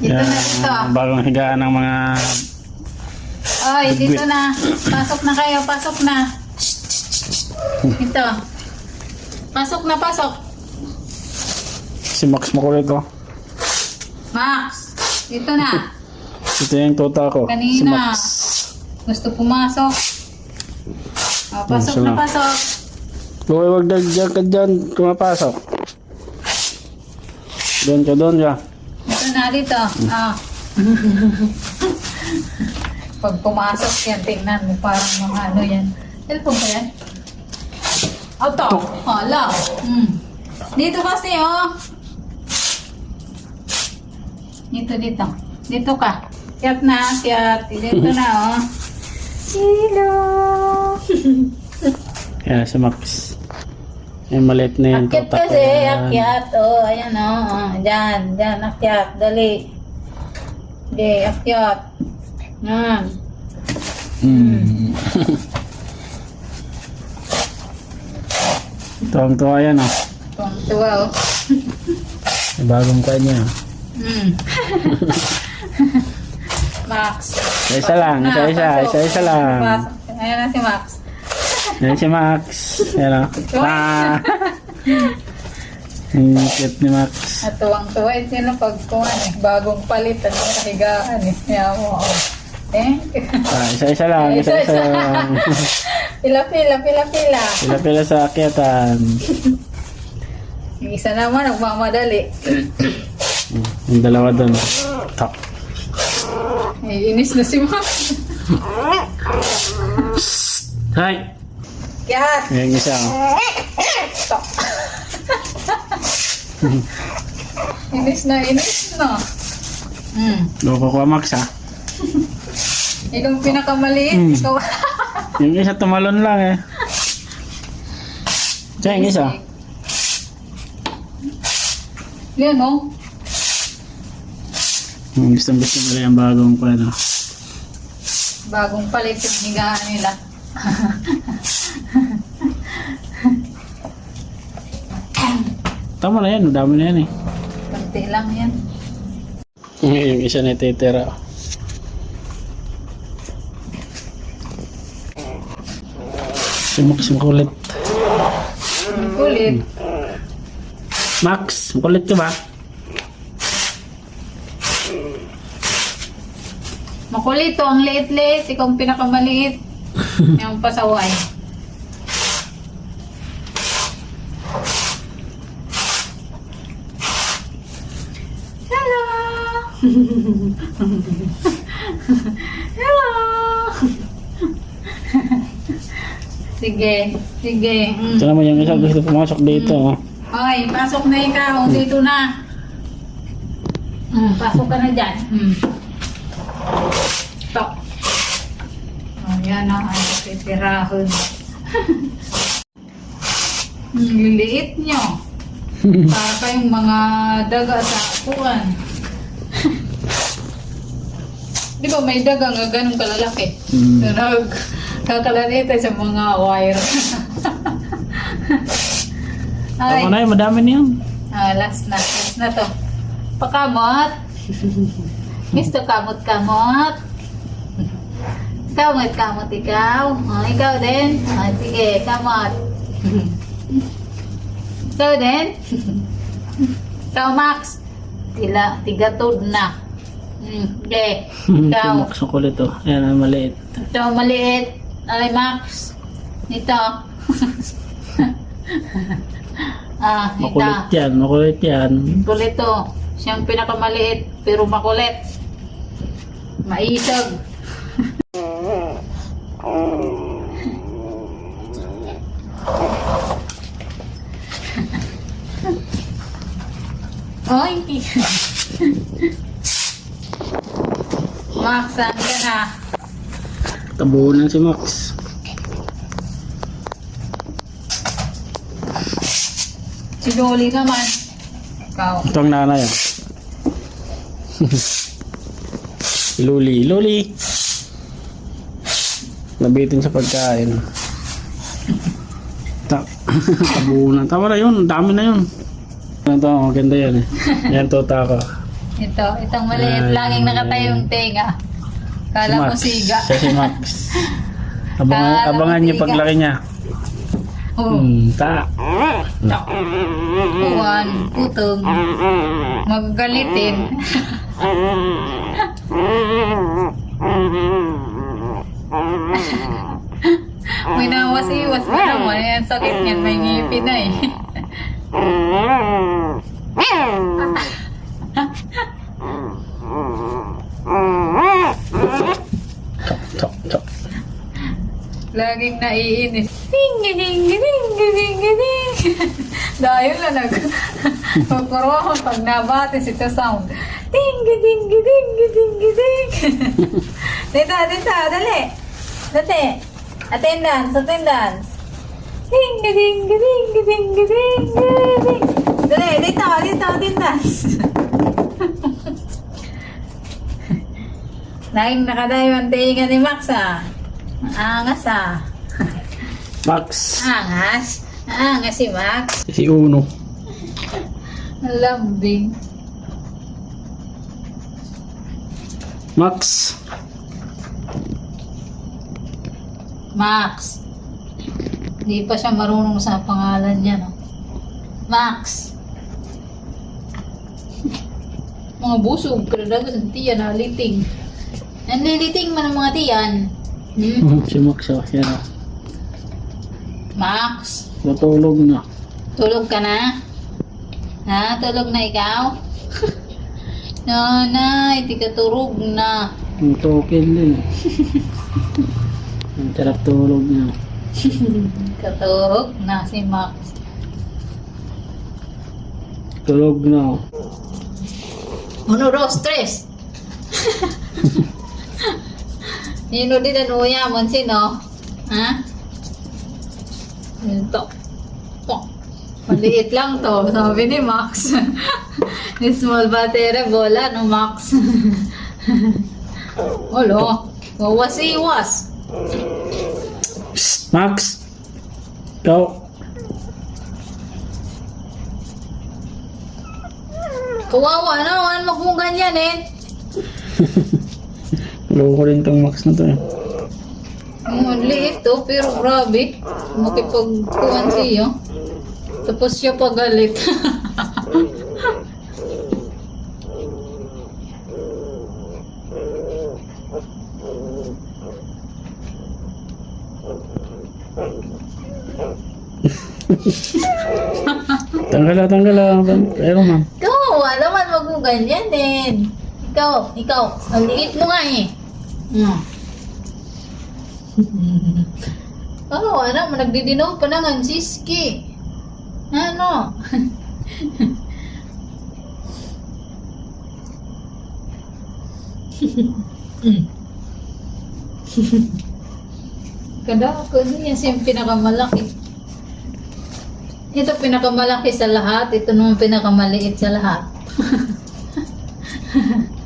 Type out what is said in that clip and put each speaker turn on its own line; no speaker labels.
Dito
Yan,
na dito.
Bagong higaan ng mga...
Oy, dito na. Pasok na kayo, pasok na. Ito. Pasok na, pasok.
Si Max makulit ko.
Max, dito na.
Ito yung tuta ko. Si
Kanina.
Max.
Gusto pumasok. Oh, pasok
Hmm,
na, pasok.
Huwag wag dyan, dyan ka dyan. Kumapasok. Doon ka doon ka.
Dito na, dito. Ah. Pag pumasok yan, tingnan mo parang mga ano yan. Cellphone ba yan? Auto. Hala. Hmm. Dito kasi, oh. Dito, dito. Dito ka. Kiyat na, kiyat. Dito na, oh. Hello.
Yan, si Max. Yung maliit na yung
Akyat kasi, akyat. Oh, ayan, oh. oh. Diyan, diyan, akyat. Dali. Okay, akyat. Yan.
Mm. Tuwang tuwa yan oh.
Kung tuwa, oh.
Bagong kain niya.
Hmm. Max.
Isa-isa lang, isa-isa, isa-isa lang.
Ayan na si Max.
Yan si Max. Yan o. Ah! Ang cute ni Max.
At tuwang-tuwa eh sila pag kuhan eh. Bagong palit at nakahigaan eh. Kaya mo, oh. Thank you.
Ah, isa-isa lang, isa-isa lang.
Pila-pila, pila-pila.
Pila-pila sa akyatan.
Yung isa naman, nagmamadali.
Yung dalawa doon. Tak.
Ay, inis na si Max.
Hi!
Kat!
Yung isa. oh.
Stop. inis na, inis na. Hmm.
Loko ko Max ha.
Ikaw ang pinakamaliit.
Hmm.
Ikaw.
Yung isa tumalon lang eh. Siya yung isa.
Yan, oh.
Hmm, Gusto gusto nila yung bagong ko ano.
Bagong palit yung higaan nila.
Tama na yan, dami na yan eh.
Kunti lang yan.
yung isa na titira. Max makulit.
Ang kulit.
Max, makulit ka ba?
Makulit to, ang liit-liit. Ikaw ang pinakamaliit. yung pasaway. Hello! sige, sige. Mm.
Ito naman yung isa gusto pumasok dito. oh.
Oy, pasok na ikaw. Dito na. Mm, pasok ka na dyan. Mm. Stop. Oh, yan ang ano, titirahon. Hmm, Liliit nyo. Para kayong mga daga sa upuan. Di ba may daga nga ganun kalalaki?
Mm.
Nag kakalanita sa mga wire. Ay.
Tama na yun, madami na yun.
Ah, last na. Last na to. Pakamot. Gusto kamot-kamot. Kamot-kamot ikaw. Oh, ikaw din. Ah, sige, kamot. ikaw din. ikaw, Max. Tila, tigatod na. Hmm,
si
Ikaw.
Max makulit oh. Yan ang maliit.
Ito, maliit. Alay, Max. Dito. ah, dito.
Makulit yan, makulit yan.
Kulit to. Siyang pinakamaliit pero makulit. Maisog. Oy! Max, saan ka na?
Tabunan si Max.
Si Dolly naman. Ikaw.
Ito ang nanay. Si Luli. Luli! Nabitin sa pagkain. Ta tabunan. Tama na yun, dami na yun. Ito, maganda yan eh. Yan, tuta ko.
Ito, itong maliit.
Ay.
Laging nakatayong tenga. Kala mo siga.
Siya si Max. Abangan,
Kala mo
abangan niyo
siga.
paglaki niya.
Oh,
Hmm, ta.
buwan, putong. Magagalitin. May nawas-iwas pa naman. Yan, sakit niyan. May ngipin na eh.
Chok, chok.
Laging naiinis. Dingi, dingi, dingi, dingi, dingi. Dahil na nag... Pagkuruhan pag nabatis ito sound. Dingi, dingi, dingi, dingi, dingi. Dito, dito, dali. Dati. Attendance, attendance. Dingi, dingi, dingi, dingi, dingi. Dali, dito, dito, attendance. Laging nakadayo ang tinga ni Max ah. Angas ah.
Max.
Angas. Angas si Max.
Si Uno.
Lambing.
Max.
Max. Hindi pa siya marunong sa pangalan niya, no? Max. Mga busog, kada sa tiyan, naliting. Nanliliting man ang mga tiyan. Hmm?
si Max, oh. Yan, oh.
Max,
Natulog na.
tulog ka na? Ha? Tulog na ikaw? Nanay, di ka turog na.
Ang tokil din. Ang sarap tulog niya.
Katurog na si Max.
Tulog na.
Uno, dos, tres. Nino din ang uyamon sino? Ha? Ito. Ito. Maliit lang to, sabi ni Max. Ni small battery bola no Max. Olo, wawasiwas.
Psst, Max. Ikaw.
Kawawa naman, wag mong ganyan eh.
Loko rin tong Max na to eh.
Ang liit to, pero grabe. Makipagkuhan siya. Tapos siya pagalit.
Tanggal na, tanggal na. Pero ma'am.
Kawawa naman, wag mo ganyan din. Ikaw, ikaw, ang liit mo nga eh. Hmm. Kawawa naman, nagdidinom pa na nga siski. Ano? Kada ko yan siya yung pinakamalaki. Ito pinakamalaki sa lahat. Ito naman pinakamaliit sa lahat.